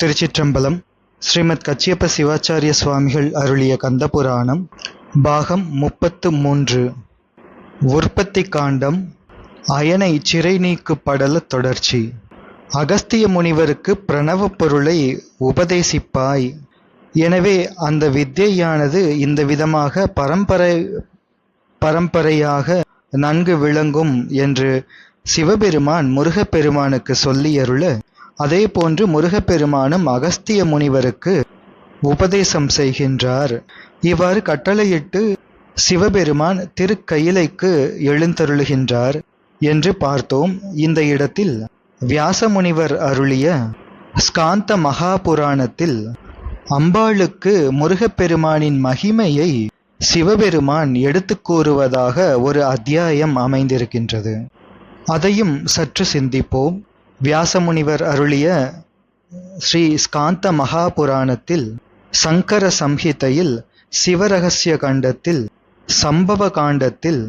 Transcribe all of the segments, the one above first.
திருச்சிற்றம்பலம் ஸ்ரீமத் கச்சியப்ப சிவாச்சாரிய சுவாமிகள் அருளிய கந்தபுராணம் பாகம் முப்பத்து மூன்று. உற்பத்தி காண்டம் அயனை சிறை நீக்கு படல தொடர்ச்சி. அகஸ்திய முனிவருக்கு பிரணவ பொருளை உபதேசிப்பாய். எனவே அந்த வித்தியானது இந்த விதமாக பரம்பரை பரம்பரையாக நன்கு விளங்கும் என்று சிவபெருமான் முருகப்பெருமானுக்கு சொல்லியருள அதே போன்று முருகப்பெருமானும் அகஸ்திய முனிவருக்கு உபதேசம் செய்கின்றார். இவ்வாறு கட்டளையிட்டு சிவபெருமான் திருக்கயிலைக்கு எழுந்தருளுகின்றார் என்று பார்த்தோம். இந்த இடத்தில் வியாசமுனிவர் அருளிய ஸ்காந்த மகாபுராணத்தில் அம்பாளுக்கு முருகப்பெருமானின் மகிமையை சிவபெருமான் எடுத்து கூறுவதாக ஒரு அத்தியாயம் அமைந்திருக்கின்றது. அதையும் சற்று சிந்திப்போம். வியாசமுனிவர் அருளிய ஸ்ரீ ஸ்காந்த மகாபுராணத்தில் சங்கர சம்ஹிதையில் சிவரகசிய கண்டத்தில் சம்பவ காண்டத்தில்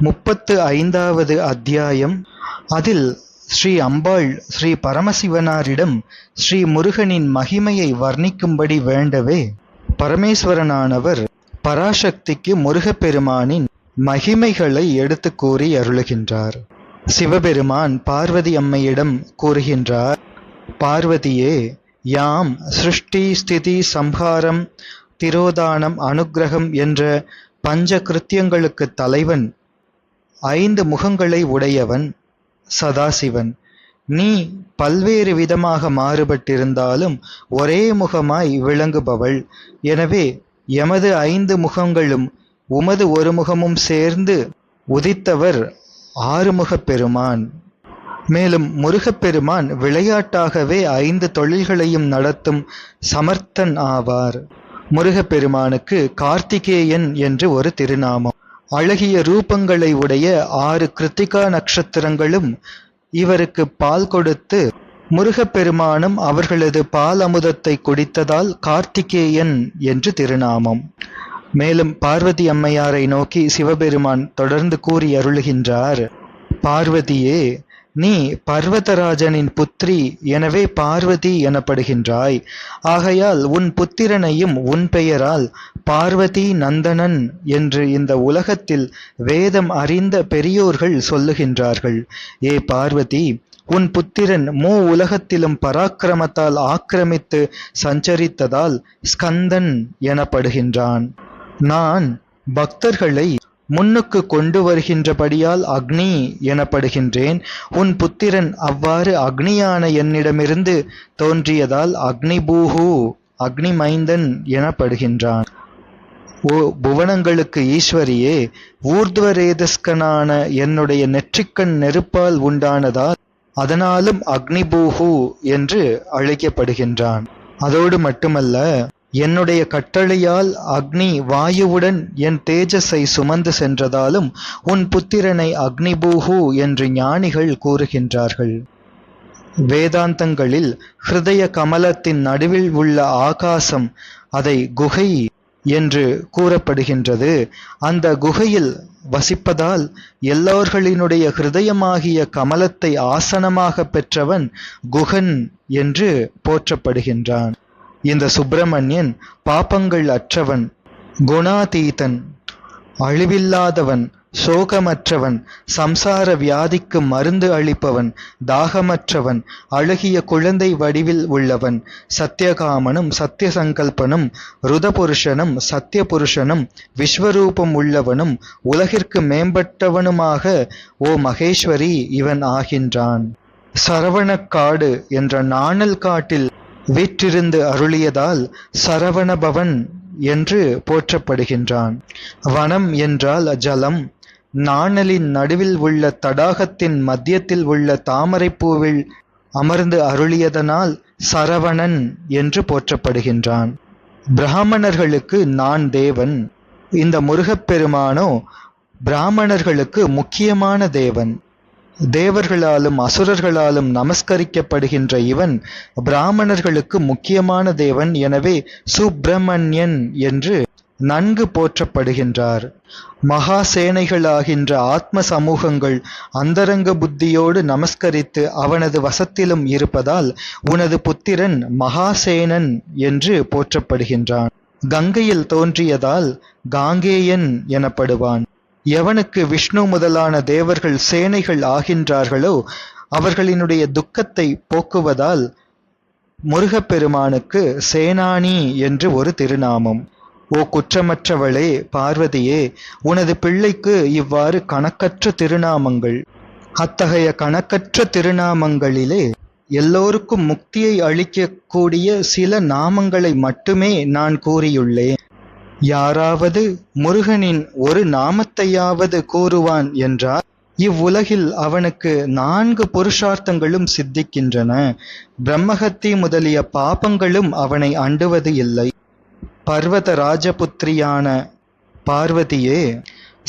முப்பத்து ஐந்தாவது அத்தியாயம். அதில் ஸ்ரீ அம்பாள் ஸ்ரீ பரமசிவனாரிடம் ஸ்ரீ முருகனின் மகிமையை வர்ணிக்கும்படி வேண்டவே பரமேஸ்வரனானவர் பராசக்திக்கு முருகப்பெருமானின் மகிமைகளை எடுத்து கூறி அருளுகின்றார். சிவபெருமான் பார்வதி அம்மையிடம் கூறுகின்றார் பார்வதியே யாம் சிருஷ்டி ஸ்திதி சம்ஹாரம் திரோதானம் அனுக்கிரகம் என்ற பஞ்ச கிருத்தியங்களுக்கு தலைவன் ஐந்து முகங்களை உடையவன் சதாசிவன். நீ பல்வேறு விதமாக மாறுபட்டிருந்தாலும் ஒரே முகமாய் விளங்குபவள். எனவே எமது ஐந்து முகங்களும் உமது ஒரு முகமும் சேர்ந்து உதித்தவர் ஆறுமுகப் பெருமான் மேலும் முருகப்பெருமான் விளையாட்டாகவே ஐந்து தொழில்களையும் நடத்தும் சமர்த்தன் ஆவார். முருகப்பெருமானுக்கு கார்த்திகேயன் என்று ஒரு திருநாமம். அழகிய ரூபங்களை உடைய ஆறு கிருத்திகா நட்சத்திரங்களும் இவருக்கு பால் கொடுத்து முருகப்பெருமானும் அவர்களது பால் அமுதத்தை குடித்ததால் கார்த்திகேயன் என்று திருநாமம். மேலும் பார்வதி அம்மையாரை நோக்கி சிவபெருமான் தொடர்ந்து கூறி அருளுகின்றார். பார்வதியே நீ பர்வதராஜனின் புத்திரி எனவே பார்வதி எனப்படுகின்றாய். ஆகையால் உன் புத்திரனையும் உன் பெயரால் பார்வதி நந்தனன் என்று இந்த உலகத்தில் வேதம் அறிந்த பெரியோர்கள் சொல்லுகின்றார்கள். ஏ பார்வதி உன் புத்திரன் மூ உலகத்திலும் பராக்கிரமத்தால் ஆக்கிரமித்து சஞ்சரித்ததால் ஸ்கந்தன் எனப்படுகின்றான். நான் பக்தர்களை முன்னுக்கு கொண்டு வருகின்றபடியால் அக்னி எனப்படுகின்றேன். உன் புத்திரன் அவ்வாறு அக்னியான என்னிடமிருந்து தோன்றியதால் அக்னிபூஹு அக்னிமைந்தன் எனப்படுகின்றான். ஓ புவனங்களுக்கு ஈஸ்வரியே ஊர்துவரேதஸ்கனான என்னுடைய நெற்றிக்கண் நெருப்பால் உண்டானதால் அதனாலும் அக்னிபூஹு என்று அழைக்கப்படுகின்றான். அதோடு மட்டுமல்ல என்னுடைய கட்டளையால் அக்னி வாயுவுடன் என் தேஜஸை சுமந்து சென்றதாலும் உன் புத்திரனை அக்னிபூஹு என்று ஞானிகள் கூறுகின்றார்கள். வேதாந்தங்களில் ஹிருதய கமலத்தின் நடுவில் உள்ள ஆகாசம் அதை குகை என்று கூறப்படுகின்றது. அந்த குகையில் வசிப்பதால் எல்லோர்களினுடைய ஹிருதயமாகிய கமலத்தை ஆசனமாக பெற்றவன் குகன் என்று போற்றப்படுகின்றான். இந்த சுப்பிரமணியன் பாப்பங்கள் அற்றவன் குணாதீதன் அழிவில்லாதவன் சோகமற்றவன் சம்சார வியாதிக்கு மருந்து அளிப்பவன் தாகமற்றவன் அழகிய குழந்தை வடிவில் உள்ளவன் சத்தியகாமனும் சத்திய சங்கல்பனும் ருதபுருஷனும் சத்திய புருஷனும் விஸ்வரூபம் உள்ளவனும் உலகிற்கு மேம்பட்டவனுமாக ஓ மகேஸ்வரி இவன் ஆகின்றான். சரவணக்காடு என்ற நாணல் காட்டில் வீற்றிருந்து அருளியதால் சரவணபவன் என்று போற்றப்படுகின்றான். வனம் என்றால் ஜலம். நாணலின் நடுவில் உள்ள தடாகத்தின் மத்தியத்தில் உள்ள தாமரைப்பூவில் அமர்ந்து அருளியதனால் சரவணன் என்று போற்றப்படுகின்றான். பிராமணர்களுக்கு நான் தேவன். இந்த முருகப்பெருமானோ பிராமணர்களுக்கு முக்கியமான தேவன். தேவர்களாலும் அசுரர்களாலும் நமஸ்கரிக்கப்படுகின்ற இவன் பிராமணர்களுக்கு முக்கியமான தேவன். எனவே சுப்பிரமணியன் என்று நன்கு போற்றப்படுகின்றார். மகா சேனைகளாகின்ற ஆத்ம சமூகங்கள் அந்தரங்க புத்தியோடு நமஸ்கரித்து அவனது வசத்திலும் இருப்பதால் உனது புத்திரன் மகாசேனன் என்று போற்றப்படுகின்றான். கங்கையில் தோன்றியதால் காங்கேயன் எனப்படுவான். எவனுக்கு விஷ்ணு முதலான தேவர்கள் சேனைகள் ஆகின்றார்களோ அவர்களினுடைய துக்கத்தை போக்குவதால் முருகப்பெருமானுக்கு சேனானி என்று ஒரு திருநாமம். ஓ குற்றமற்றவளே பார்வதியே உனது பிள்ளைக்கு இவ்வாறு கணக்கற்ற திருநாமங்கள். அத்தகைய கணக்கற்ற திருநாமங்களிலே எல்லோருக்கும் முக்தியை அளிக்கக்கூடிய சில நாமங்களை மட்டுமே நான் கூறியுள்ளேன். யாராவது முருகனின் ஒரு நாமத்தையாவது கூறுவான் என்றால் இவ்வுலகில் அவனுக்கு நான்கு புருஷார்த்தங்களும் சித்திக்கின்றன. பிரம்மஹத்தி முதலிய பாபங்களும் அவனை அண்டுவது இல்லை. பர்வத ராஜபுத்திரியான பார்வதியே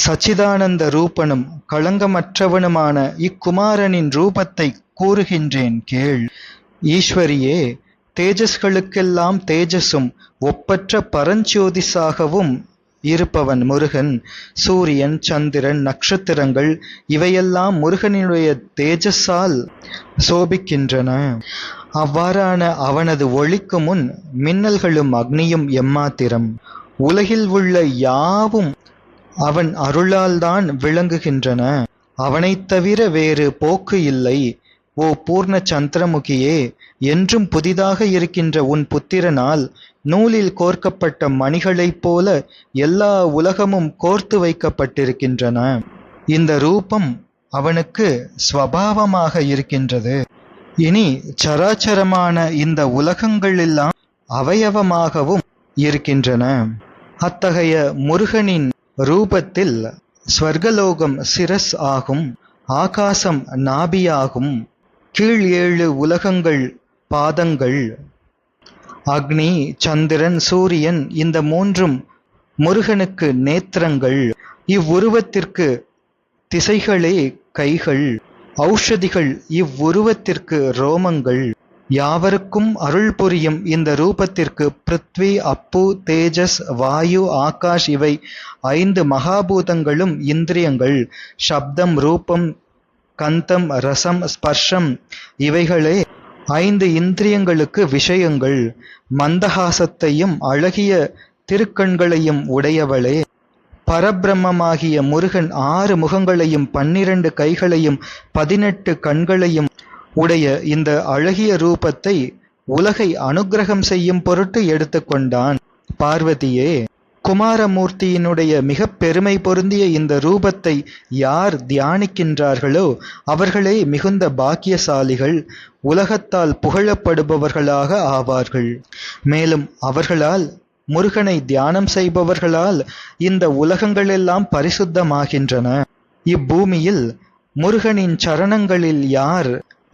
சச்சிதானந்த ரூபனும் களங்கமற்றவனுமான இக்குமாரனின் ரூபத்தை கூறுகின்றேன் கேள். ஈஸ்வரியே தேஜஸ்களுக்கெல்லாம் தேஜஸும் ஒப்பற்ற பரஞ்சோதிசாகவும் இருப்பவன் முருகன். சூரியன் சந்திரன் நட்சத்திரங்கள் இவையெல்லாம் முருகனினுடைய தேஜஸால் சோபிக்கின்றன. அவ்வாறான அவனது ஒளிக்கு முன் மின்னல்களும் அக்னியும் எம்மாத்திரம். உலகில் உள்ள யாவும் அவன் அருளால்தான் விளங்குகின்றன. அவனைத் தவிர வேறு போக்கு இல்லை. ஓ பூர்ண சந்திரமுகியே என்றும் புதிதாக இருக்கின்ற உன் புத்திரனால் நூலில் கோர்க்கப்பட்ட மணிகளைப் போல எல்லா உலகமும் கோர்த்து வைக்கப்பட்டிருக்கின்றன. இந்த ரூபம் அவனுக்கு ஸ்வபாவமாக இருக்கின்றது. இனி சராச்சரமான இந்த உலகங்களெல்லாம் அவயவமாகவும் இருக்கின்றன. அத்தகைய முருகனின் ரூபத்தில் ஸ்வர்கலோகம் சிரஸ் ஆகும் ஆகாசம் நாபியாகும் கீழ் ஏழு உலகங்கள் பாதங்கள். அக்னி சந்திரன் சூரியன் இந்த மூன்றும் முருகனுக்கு நேத்திரங்கள். இவ்வுருவத்திற்கு திசைகளே கைகள். ஔஷதிகள் இவ்வுருவத்திற்கு ரோமங்கள். யாவருக்கும் அருள் புரியும் இந்த ரூபத்திற்கு பிருத்வி அப்பு தேஜஸ் வாயு ஆகாஷ் இவை ஐந்து மகாபூதங்களும் இந்திரியங்கள். சப்தம் ரூபம் கந்தம் ரசம் ஸ்பர்ஷம் இவைகளே ஐந்து இந்திரியங்களுக்கு விஷயங்கள். மந்தஹாசத்தையும் அழகிய திருக்கண்களையும் உடையவளே. பரபிரம்மமாகிய முருகன் ஆறு முகங்களையும் பன்னிரண்டு கைகளையும் பதினெட்டு கண்களையும் உடைய இந்த அழகிய ரூபத்தை உலகை அனுக்கிரகம் செய்யும் பொருட்டு எடுத்துக்கொண்டான். பார்வதியே குமாரமூர்த்தியினுடைய மிக பெருமை பொருந்திய இந்த ரூபத்தை யார் தியானிக்கின்றார்களோ அவர்களே மிகுந்த பாக்கியசாலிகள் உலகத்தால் புகழப்படுபவர்களாக ஆவார்கள். மேலும் அவர்களால் முருகனை தியானம் செய்பவர்களால் இந்த உலகங்களெல்லாம் பரிசுத்தமாகின்றன. இப்பூமியில் முருகனின் சரணங்களில் யார்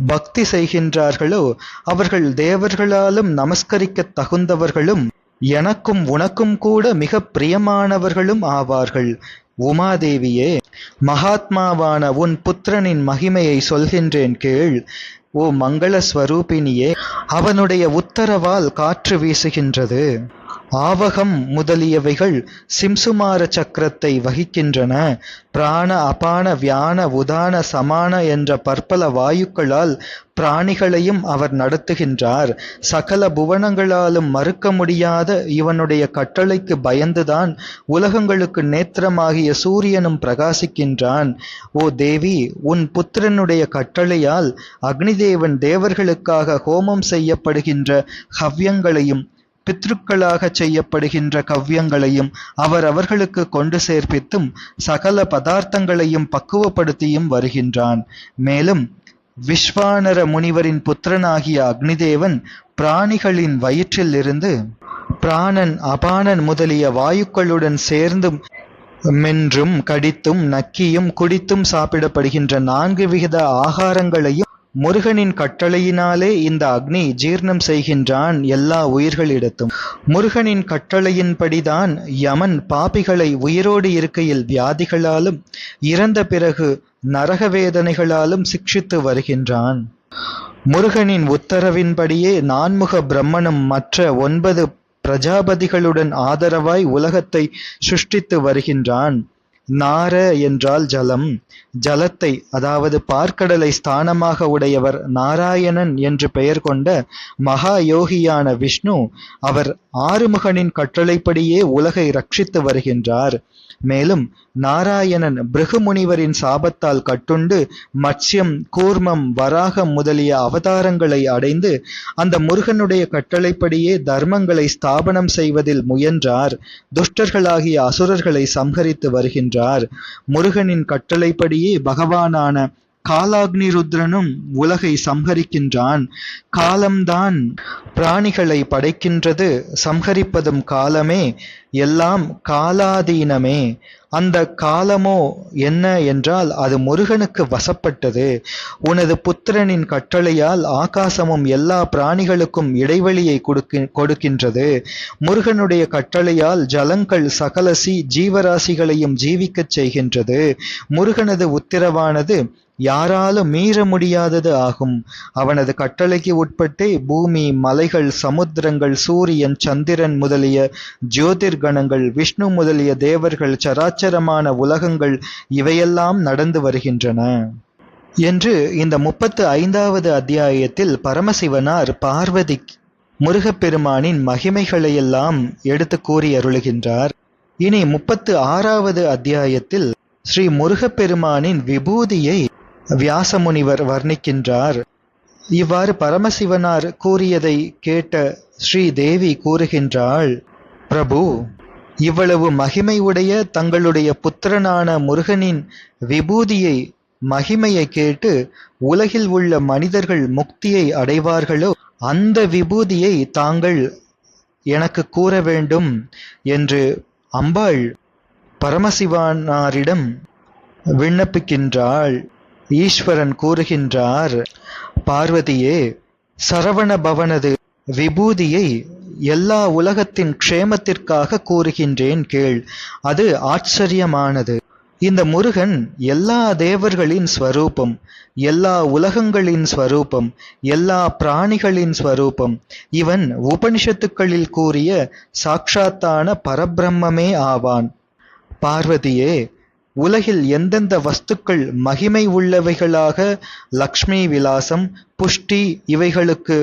பக்தி செய்கின்றார்களோ அவர்கள் தேவர்களாலும் நமஸ்கரிக்க தகுந்தவர்களும் எனக்கும் உனக்கும் கூட மிக பிரியமானவர்களும் ஆவார்கள். உமாதேவியே மகாத்மாவான உன் புத்திரனின் மகிமையை சொல்கின்றேன் கேள். ஓ மங்கள ஸ்வரூபினியே அவனுடைய உத்தரவால் காற்று வீசுகின்றது. ஆவகம் முதலியவைகள் சிம்சுமார சக்கரத்தை வகிக்கின்றன. பிராண அபான வியான உதான சமான என்ற பற்பல வாயுக்களால் பிராணிகளையும் அவர் நடத்துகின்றார். சகல புவனங்களாலும் மறுக்க முடியாத இவனுடைய கட்டளைக்கு பயந்துதான் உலகங்களுக்கு நேத்திரமாகிய சூரியனும் பிரகாசிக்கின்றான். ஓ தேவி உன் புத்திரனுடைய கட்டளையால் அக்னிதேவன் தேவர்களுக்காக ஹோமம் செய்யப்படுகின்ற ஹவ்யங்களையும் பித்ருக்களாக செய்யப்படுகின்ற கவ்யங்களையும் அவர் அவர்களுக்கு கொண்டு சேர்ப்பித்தும் சகல பதார்த்தங்களையும் பக்குவப்படுத்தியும் வருகின்றான். மேலும் விஸ்வானர முனிவரின் புத்திரனாகிய அக்னிதேவன் பிராணிகளின் வயிற்றில் இருந்து பிராணன் அபானன் முதலிய வாயுக்களுடன் சேர்ந்தும் மென்றும் கடித்தும் நக்கியும் குடித்தும் சாப்பிடப்படுகின்ற நான்கு விகித ஆகாரங்களையும் முருகனின் கட்டளையினாலே இந்த அக்னி ஜீர்ணம் செய்கின்றான் எல்லா உயிர்களிடத்தும். முருகனின் கட்டளையின்படிதான் யமன் பாபிகளை உயிரோடு இருக்கையில் வியாதிகளாலும் இறந்த பிறகு நரக வேதனைகளாலும் சிக்ஷித்து வருகின்றான். முருகனின் உத்தரவின்படியே நான்முக பிரம்மனும் மற்ற ஒன்பது பிரஜாபதிகளுடன் ஆதரவாய் உலகத்தை சுஷ்டித்து வருகின்றான். நார என்றால் ஜலம். ஜலத்தை அதாவது பார்க்கடலை ஸ்தானமாக உடையவர் நாராயணன் என்று பெயர் கொண்ட மகா யோகியான விஷ்ணு அவர் ஆறுமுகனின் கட்டளைப்படியே உலகை ரட்சித்து வருகின்றார். மேலும் நாராயணன் பிருகுமுனிவரின் சாபத்தால் கட்டுண்டு மத்ஸ்யம் கூர்மம் வராகம் முதலிய அவதாரங்களை அடைந்து அந்த முருகனுடைய கட்டளைப்படியே தர்மங்களை ஸ்தாபனம் செய்வதில் முயன்றார். துஷ்டர்களாகிய அசுரர்களை சம்ஹரித்து வருகின்றார். முருகனின் கட்டளைப்படியே பகவானான காலாக்னி ருத்ரனும் உலகை சம்ஹரிக்கின்றான். காலம்தான் பிராணிகளை படைக்கின்றது. சம்ஹரிப்பதும் காலமே எல்லாம் காலாதீனமே. அந்த காலமோ என்ன என்றால் அது முருகனுக்கு வசப்பட்டது. உனது புத்திரனின் கட்டளையால் ஆகாசமும் எல்லா பிராணிகளுக்கும் இடைவெளியை கொடுக்க கொடுக்கின்றது. முருகனுடைய கட்டளையால் ஜலங்கள் சகலசி ஜீவராசிகளையும் ஜீவிக்கச் செய்கின்றது. முருகனது உத்தரவானது யாராலும் மீற முடியாதது ஆகும். அவனது கட்டளைக்கு உட்பட்டே பூமி மலைகள் சமுத்திரங்கள் சூரியன் சந்திரன் முதலிய ஜோதிர்கணங்கள் விஷ்ணு முதலிய தேவர்கள் சராச்சரமான உலகங்கள் இவையெல்லாம் நடந்து வருகின்றன. என்று இந்த முப்பத்து ஐந்தாவது அத்தியாயத்தில் பரமசிவனார் பார்வதி முருகப்பெருமானின் மகிமைகளையெல்லாம் எடுத்து கூறி அருளுகின்றார் இனி முப்பத்து ஆறாவது அத்தியாயத்தில் ஸ்ரீ முருகப்பெருமானின் விபூதியை வியாசமுனிவர் வர்ணிக்கின்றார். இவ்வாறு பரமசிவனார் கூறியதை கேட்ட ஸ்ரீ தேவி கூறுகின்றாள் பிரபு இவ்வளவு மகிமை உடைய தங்களுடைய புத்திரனான முருகனின் விபூதியை மகிமையை கேட்டு உலகில் உள்ள மனிதர்கள் முக்தியை அடைவார்களோ அந்த விபூதியை தாங்கள் எனக்கு கூற வேண்டும் என்று அம்பாள் பரமசிவனாரிடம் விண்ணப்பிக்கின்றாள். ஈஸ்வரன் கூறுகின்றார் பார்வதியே சரவண பவனது விபூதியை எல்லா உலகத்தின் க்ஷேமத்திற்காக கூறுகின்றேன் கேள். அது ஆச்சரியமானது. இந்த முருகன் எல்லா தேவர்களின் ஸ்வரூபம் எல்லா உலகங்களின் ஸ்வரூபம் எல்லா பிராணிகளின் ஸ்வரூபம். இவன் உபனிஷத்துக்களில் கூறிய சாட்சாத்தான பரபிரம்மே ஆவான். பார்வதியே உலகில் எந்தெந்த வஸ்துக்கள் மகிமை உள்ளவைகளாக லக்ஷ்மி விலாசம் புஷ்டி இவைகளுக்கு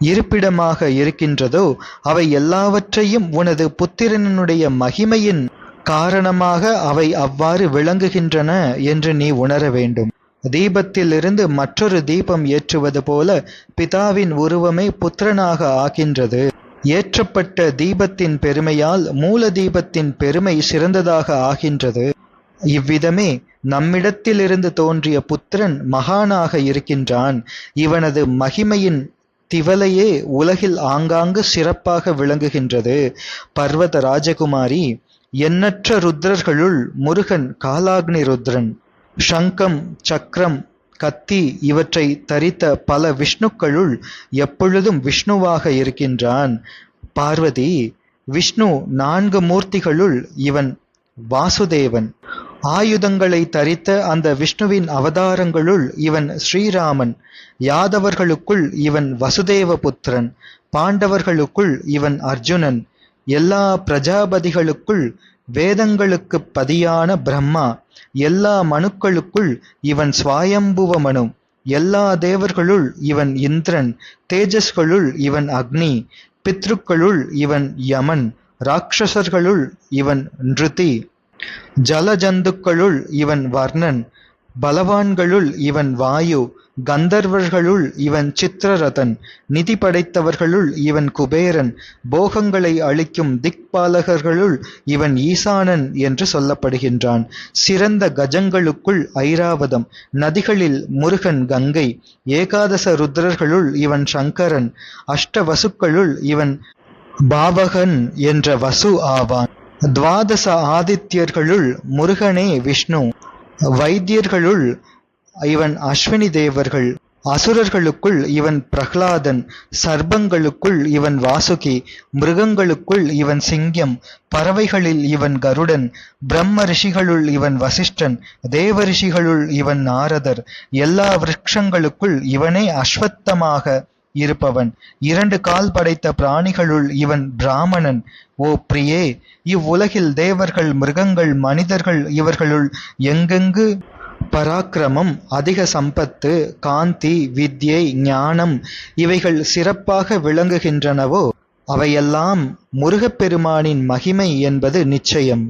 இருப்பிடமாக இருக்கின்றதோ அவை எல்லாவற்றையும் உனது புத்திரனுடைய மகிமையின் காரணமாக அவை அவ்வாறு விளங்குகின்றன என்று நீ உணர வேண்டும். தீபத்திலிருந்து மற்றொரு தீபம் ஏற்றுவது போல பிதாவின் உருவமே புத்திரனாக ஆகின்றது. ஏற்றப்பட்ட தீபத்தின் பெருமையால் மூல தீபத்தின் பெருமை சிறந்ததாக ஆகின்றது. இவ்விதமே நம்மிடத்திலிருந்து தோன்றிய புத்திரன் மகானாக இருக்கின்றான். இவனது மகிமையின் திவலையே உலகில் ஆங்காங்கு சிறப்பாக விளங்குகின்றது. பர்வத ராஜகுமாரி எண்ணற்ற ருத்ரர்களுள் முருகன் காலாக்னி ருத்ரன் சங்கம் சக்கரம் கத்தி இவற்றை தரித்த பல விஷ்ணுக்களுள் எப்பொழுதும் விஷ்ணுவாக இருக்கின்றான். பார்வதி விஷ்ணு நான்கு மூர்த்திகளுள் இவன் வாசுதேவன். ஆயுதங்களை தரித்த அந்த விஷ்ணுவின் அவதாரங்களுள் இவன் ஸ்ரீராமன் யாதவர்களுக்குள் இவன் வசுதேவ புத்திரன் பாண்டவர்களுக்குள் இவன் அர்ஜுனன் எல்லா பிரஜாபதிகளுக்குள் வேதங்களுக்கு பதியான பிரம்மா எல்லா மனுக்களுக்குள் இவன் சுவாயம்புவ மனு எல்லா தேவர்களுள் இவன் இந்திரன் தேஜஸ்களுள் இவன் அக்னி பித்ருக்களுள் இவன் யமன் ராட்சசர்களுள் இவன் நிருதி ஜலஜந்துக்களுள் இவன் வர்ணன் பலவான்களுள் இவன் வாயு கந்தர்வர்களுள் இவன் சித்திரரதன் நிதி படைத்தவர்களுள் இவன் குபேரன் போகங்களை அளிக்கும் திக்பாலகர்களுள் இவன் ஈசானன் என்று சொல்லப்படுகின்றான். சிறந்த கஜங்களுக்குள் ஐராவதம் நதிகளில் முருகன் கங்கை ஏகாதச ருத்ரர்களுள் இவன் சங்கரன் அஷ்டவசுக்களுள் இவன் பாவகன் என்ற வசு ஆவான். துவாதச ஆதித்யர்களுள் முருகனே விஷ்ணு வைத்தியர்களுள் இவன் அஸ்வினி தேவர்கள் அசுரர்களுக்குள் இவன் பிரகலாதன் சர்ப்பங்களுக்குள் இவன் வாசுகி மிருகங்களுக்குள் இவன் சிங்கம் பறவைகளில் இவன் கருடன் பிரம்ம ரிஷிகளுள் இவன் வசிஷ்டன் தேவ ரிஷிகளுள் இவன் நாரதர் எல்லா விரக்ஷங்களுக்குள் இவனே அஸ்வத்தமாக இருப்பவன். இரண்டு கால் படைத்த பிராணிகளுள் இவன் பிராமணன். ஓ பிரியே இவ்வுலகில் தேவர்கள் மிருகங்கள் மனிதர்கள் இவர்களுள் எங்கெங்கு? பராக்கிரமம் அதிக சம்பத்து காந்தி வித்யை ஞானம் இவைகள் சிறப்பாக விளங்குகின்றனவோ? அவையெல்லாம் முருகப்பெருமானின் மகிமை என்பது நிச்சயம்.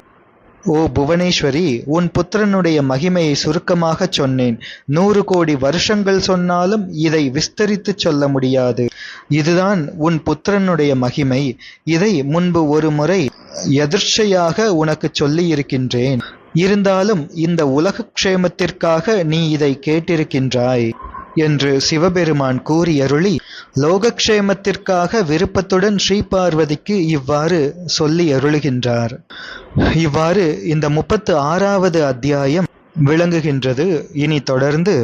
ஓ புவனேஸ்வரி உன் புத்திரனுடைய மகிமையை சுருக்கமாகச் சொன்னேன். நூறு கோடி வருஷங்கள் சொன்னாலும் இதை விஸ்தரித்துச் சொல்ல முடியாது. இதுதான் உன் புத்திரனுடைய மகிமை. இதை முன்பு ஒரு முறை எதிர்ச்சையாக உனக்குச் சொல்லியிருக்கின்றேன். இருந்தாலும் இந்த உலக க்ஷேமத்திற்காக நீ இதை கேட்டிருக்கின்றாய். என்று சிவபெருமான் கூறியருளி லோகக்ஷேமத்திற்காக விருப்பத்துடன் ஸ்ரீபார்வதிக்கு இவ்வாறு சொல்லி அருளுகின்றார். இவ்வாறு இந்த முப்பத்து ஆறாவது அத்தியாயம் விளங்குகின்றது. இனி தொடர்ந்து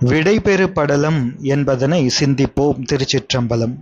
விடைபெறு படலம் என்பதனை சிந்திப்போம் திருச்சிற்றம்பலம்.